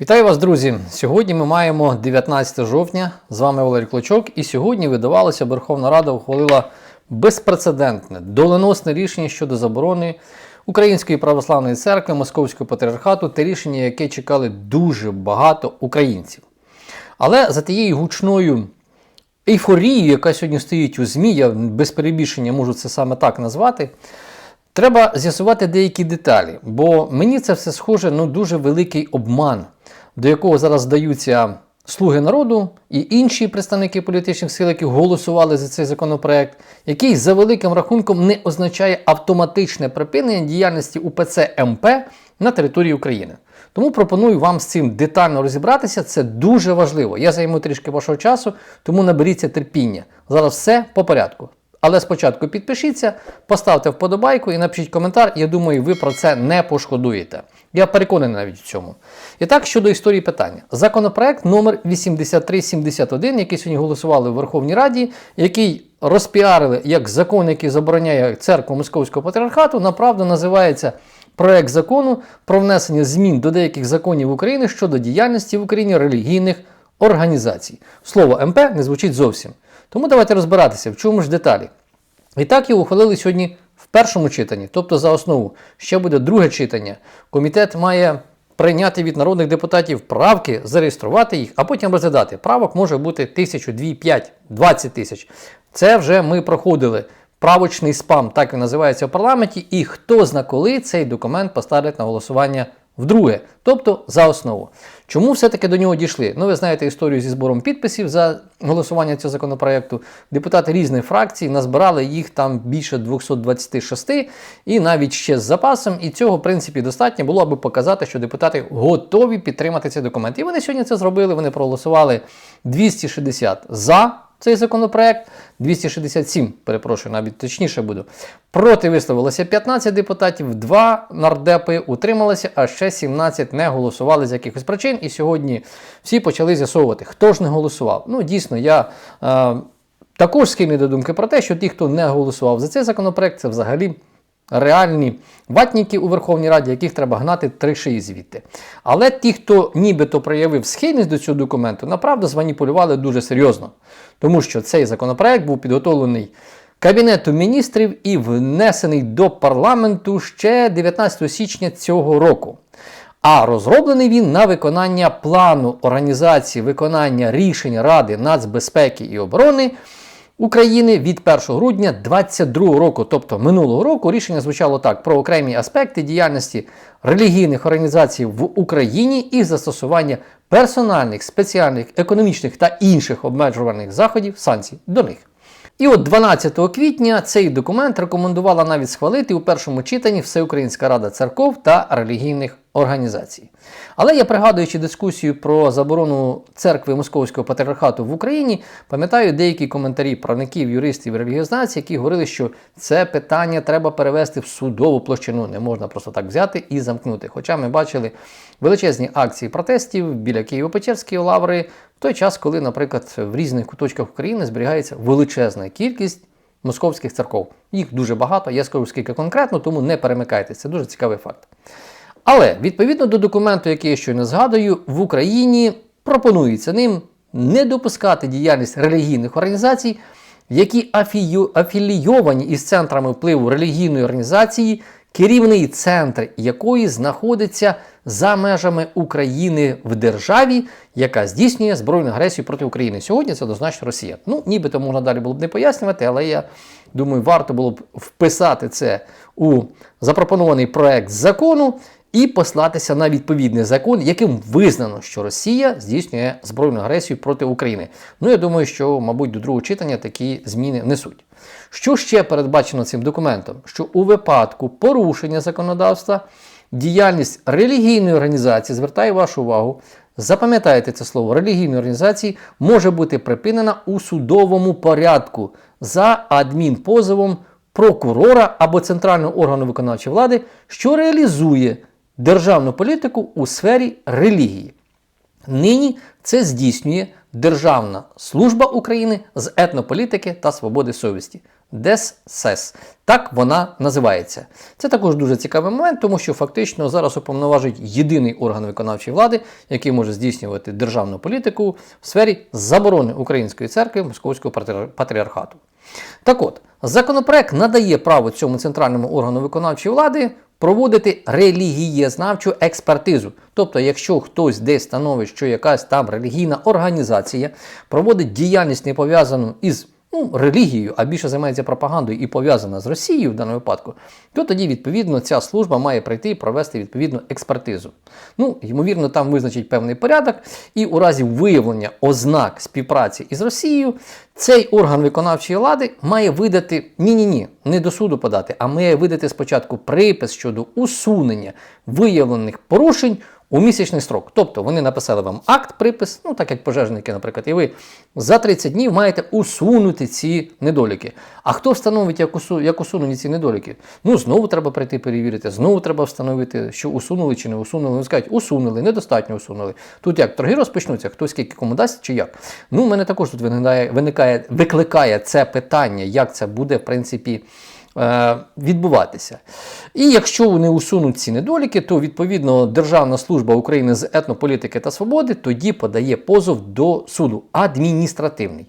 Вітаю вас, друзі! Сьогодні ми маємо 19 жовтня. З вами Валерій Клочок. І сьогодні видавалося, Верховна Рада ухвалила безпрецедентне доленосне рішення щодо заборони Української православної церкви Московського патріархату те рішення, яке чекали дуже багато українців. Але за тією гучною ейфорією, яка сьогодні стоїть у ЗМІ, я без перебільшення можу це саме так назвати. Треба з'ясувати деякі деталі, бо мені це все схоже на дуже великий обман, до якого зараз здаються слуги народу і інші представники політичних сил, які голосували за цей законопроект, який за великим рахунком не означає автоматичне припинення діяльності УПЦ МП на території України. Тому пропоную вам з цим детально розібратися. Це дуже важливо. Я займу трішки вашого часу, тому наберіться терпіння. Зараз все по порядку. Але спочатку підпишіться, поставте вподобайку і напишіть коментар. Я думаю, ви про це не пошкодуєте. Я переконаний навіть в цьому. І так, щодо історії питання. Законопроект номер 8371, який сьогодні голосували в Верховній Раді, який розпіарили як закон, який забороняє церкву Московського патріархату, направду називається проект закону про внесення змін до деяких законів України щодо діяльності в Україні релігійних організацій. Слово МП не звучить зовсім. Тому давайте розбиратися, в чому ж деталі. І так його ухвалили сьогодні в першому читанні, тобто за основу. Ще буде друге читання. Комітет має прийняти від народних депутатів правки, зареєструвати їх, а потім розглядати. Правок може бути тисячу, дві, п'ять, двадцять тисяч. Це вже ми проходили. Правочний спам, так він називається в парламенті, і хто зна коли цей документ поставлять на голосування вдруге, тобто за основу. Чому все-таки до нього дійшли? Ну, ви знаєте історію зі збором підписів за голосування цього законопроекту. Депутати різних фракцій назбирали їх там більше 226 і навіть ще з запасом. І цього, в принципі, достатньо було, аби показати, що депутати готові підтримати цей документ. І вони сьогодні це зробили. Вони проголосували 260 за цей законопроект, 267, перепрошую, навіть точніше буду. Проти висловилося 15 депутатів, 2 нардепи утрималися, а ще 17 не голосували з якихось причин. І сьогодні всі почали з'ясовувати, хто ж не голосував. Ну, дійсно, я. Е, також схильний до думки про те, що ті, хто не голосував за цей законопроект, це взагалі реальні ватніки у Верховній Раді, яких треба гнати три шиї звідти. Але ті, хто нібито проявив схильність до цього документу, направду зманіпулювали дуже серйозно. Тому що цей законопроект був підготовлений Кабінетом міністрів і внесений до парламенту ще 19 січня цього року. А розроблений він на виконання плану організації виконання рішень Ради нацбезпеки і оборони. України від 1 грудня 2022 року, тобто минулого року, рішення звучало так: про окремі аспекти діяльності релігійних організацій в Україні і застосування персональних, спеціальних, економічних та інших обмежувальних заходів санкцій до них. І от 12 квітня цей документ рекомендувала навіть схвалити у першому читанні Всеукраїнська рада церков та релігійних організацій. Але я пригадуючи дискусію про заборону церкви Московського патріархату в Україні, пам'ятаю деякі коментарі правників, юристів і релігіознавців, які говорили, що це питання треба перевести в судову площину, не можна просто так взяти і замкнути. Хоча ми бачили величезні акції протестів біля Києво-Печерської лаври в той час, коли, наприклад, в різних куточках України зберігається величезна кількість. Московських церков. Їх дуже багато, я скажу скільки конкретно, тому не перемикайтеся. Це дуже цікавий факт. Але відповідно до документу, який я щойно згадую, в Україні пропонується ним не допускати діяльність релігійних організацій, які афілійовані із центрами впливу релігійної організації, керівний центр якої знаходиться за межами України в державі, яка здійснює збройну агресію проти України. Сьогодні це однозначно Росія. Ну, нібито можна далі було б не пояснювати, але я думаю, варто було б вписати це у запропонований проект закону і послатися на відповідний закон, яким визнано, що Росія здійснює збройну агресію проти України. Ну я думаю, що, мабуть, до другого читання такі зміни несуть. Що ще передбачено цим документом? Що у випадку порушення законодавства діяльність релігійної організації, звертаю вашу увагу, запам'ятайте це слово, релігійної організації може бути припинена у судовому порядку за адмінпозовом прокурора або центрального органу виконавчої влади, що реалізує державну політику у сфері релігії. Нині це здійснює Державна служба України з етнополітики та свободи совісті. ДЕССЕС. Так вона називається. Це також дуже цікавий момент, тому що фактично зараз уповноважить єдиний орган виконавчої влади, який може здійснювати державну політику в сфері заборони Української церкви Московського патріархату. Так от, законопроект надає право цьому центральному органу виконавчої влади проводити релігієзнавчу експертизу. Тобто, якщо хтось десь становить, що якась там релігійна організація проводить діяльність не пов'язану із ну, релігією, а більше займається пропагандою і пов'язана з Росією в даному випадку, то тоді, відповідно, ця служба має прийти і провести відповідну експертизу. Ну, ймовірно, там визначить певний порядок, і у разі виявлення ознак співпраці із Росією, цей орган виконавчої влади має видати ні-ні-ні, не до суду подати, а має видати спочатку припис щодо усунення виявлених порушень у місячний строк. Тобто вони написали вам акт, припис, ну так як пожежники, наприклад, і ви за 30 днів маєте усунути ці недоліки. А хто встановить, як, усу, як усунені ці недоліки? Ну, знову треба прийти перевірити, знову треба встановити, що усунули чи не усунули. Вони скажуть, усунули, недостатньо усунули. Тут як торги розпочнуться, хто скільки кому дасть чи як. Ну, у мене також тут виникає, виникає, викликає це питання, як це буде, в принципі відбуватися. І якщо вони усунуть ці недоліки, то відповідно Державна служба України з етнополітики та свободи тоді подає позов до суду адміністративний.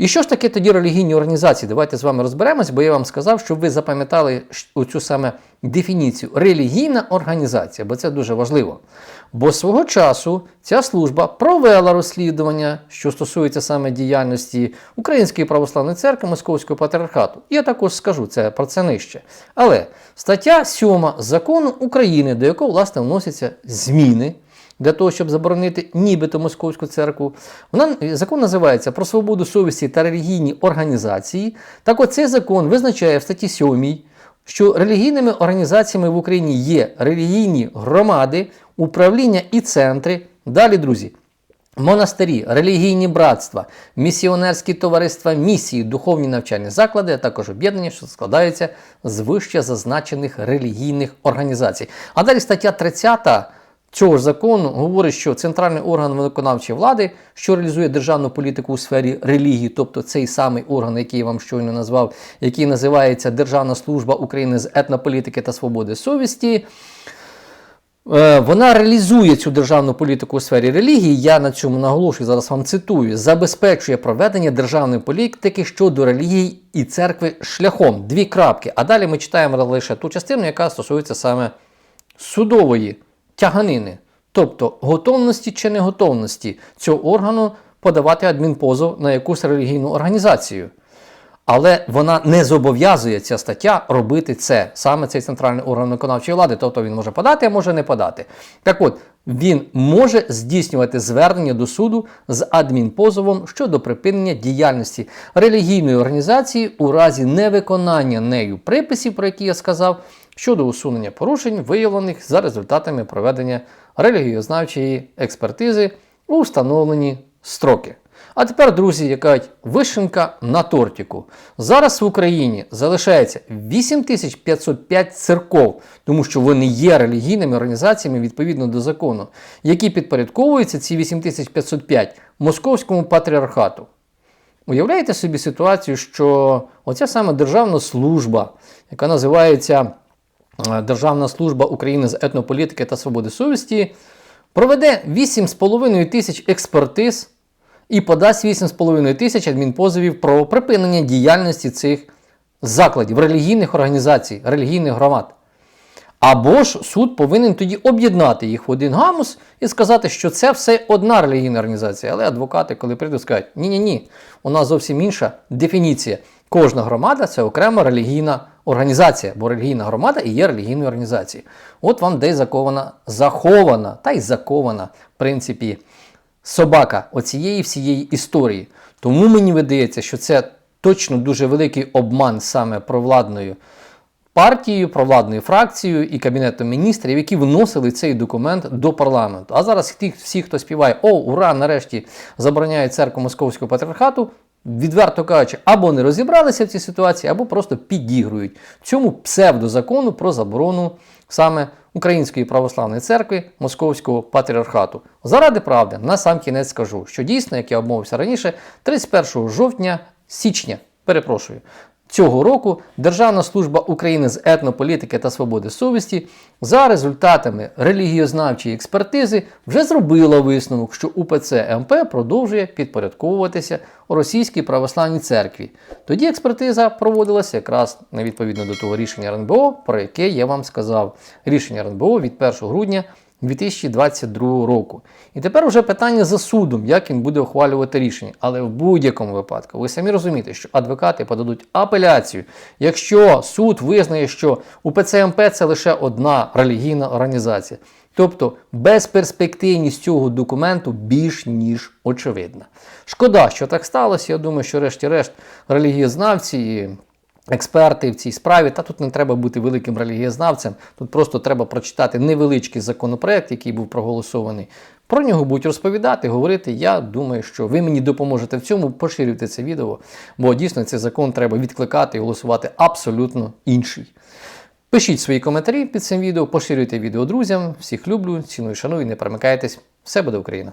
І що ж таке тоді релігійні організації? Давайте з вами розберемось, бо я вам сказав, щоб ви запам'ятали оцю саме дефініцію релігійна організація, бо це дуже важливо. Бо свого часу ця служба провела розслідування, що стосується саме діяльності Української православної церкви Московського патріархату. Я також скажу це про це нижче. Але стаття 7 закону України, до якого власне вносяться зміни для того, щоб заборонити нібито московську церкву. Вона закон називається про свободу совісті та релігійні організації. Так от цей закон визначає в статті 7, що релігійними організаціями в Україні є релігійні громади, управління і центри. Далі, друзі. Монастирі, релігійні братства, місіонерські товариства, місії, духовні навчальні заклади, а також об'єднання, що складаються з вище зазначених релігійних організацій. А далі стаття 30 цього ж закону говорить, що центральний орган виконавчої влади, що реалізує державну політику у сфері релігії, тобто цей самий орган, який я вам щойно назвав, який називається Державна служба України з етнополітики та свободи совісті. Е, Вона реалізує цю державну політику у сфері релігії. Я на цьому наголошую, зараз вам цитую, забезпечує проведення державної політики щодо релігії і церкви шляхом. Дві крапки. А далі ми читаємо лише ту частину, яка стосується саме судової тяганини, тобто готовності чи неготовності цього органу подавати адмінпозов на якусь релігійну організацію. Але вона не зобов'язує ця стаття робити це саме цей центральний орган виконавчої влади. Тобто він може подати, а може не подати. Так от, він може здійснювати звернення до суду з адмінпозовом щодо припинення діяльності релігійної організації у разі невиконання нею приписів, про які я сказав, щодо усунення порушень, виявлених за результатами проведення релігієзнавчої експертизи у встановлені строки. А тепер, друзі, яка вишенка на тортику. Зараз в Україні залишається 8505 церков, тому що вони є релігійними організаціями відповідно до закону, які підпорядковуються ці 8505 московському патріархату. Уявляєте собі ситуацію, що оця саме державна служба, яка називається е, Державна служба України з етнополітики та свободи совісті, проведе 8,5 тисяч експертиз і подасть 8,5 тисяч адмінпозовів про припинення діяльності цих закладів, релігійних організацій, релігійних громад. Або ж суд повинен тоді об'єднати їх в один гамус і сказати, що це все одна релігійна організація. Але адвокати, коли прийдуть, скажуть, ні-ні-ні, у нас зовсім інша дефініція. Кожна громада це окрема релігійна організація, бо релігійна громада і є релігійною організацією. От вам де закована, захована та й закована, в принципі, собака оцієї всієї історії. Тому мені видається, що це точно дуже великий обман саме провладною партією, провладною фракцією і Кабінетом міністрів, які вносили цей документ до парламенту. А зараз ті, всі, хто співає, о, ура, нарешті забороняють церкву Московського патріархату, відверто кажучи, або не розібралися в цій ситуації, або просто підігрують цьому псевдозакону про заборону саме Української православної церкви Московського патріархату. Заради правди, на сам кінець скажу, що дійсно, як я обмовився раніше, 31 жовтня, січня перепрошую. Цього року Державна служба України з етнополітики та свободи совісті за результатами релігієзнавчої експертизи вже зробила висновок, що УПЦ МП продовжує підпорядковуватися Російській православній церкві. Тоді експертиза проводилася якраз відповідно до того рішення РНБО, про яке я вам сказав. Рішення РНБО від 1 грудня 2022 року. І тепер вже питання за судом, як він буде ухвалювати рішення. Але в будь-якому випадку ви самі розумієте, що адвокати подадуть апеляцію. Якщо суд визнає, що УПЦ МП це лише одна релігійна організація. Тобто безперспективність цього документу більш ніж очевидна. Шкода, що так сталося. Я думаю, що решті-решт релігієзнавці. і експерти в цій справі. Та тут не треба бути великим релігієзнавцем. Тут просто треба прочитати невеличкий законопроект, який був проголосований. Про нього будуть розповідати, говорити. Я думаю, що ви мені допоможете в цьому. Поширюйте це відео, бо дійсно цей закон треба відкликати і голосувати абсолютно інший. Пишіть свої коментарі під цим відео, поширюйте відео друзям. Всіх люблю, ціную, шаную, не перемикайтесь. Все буде Україна!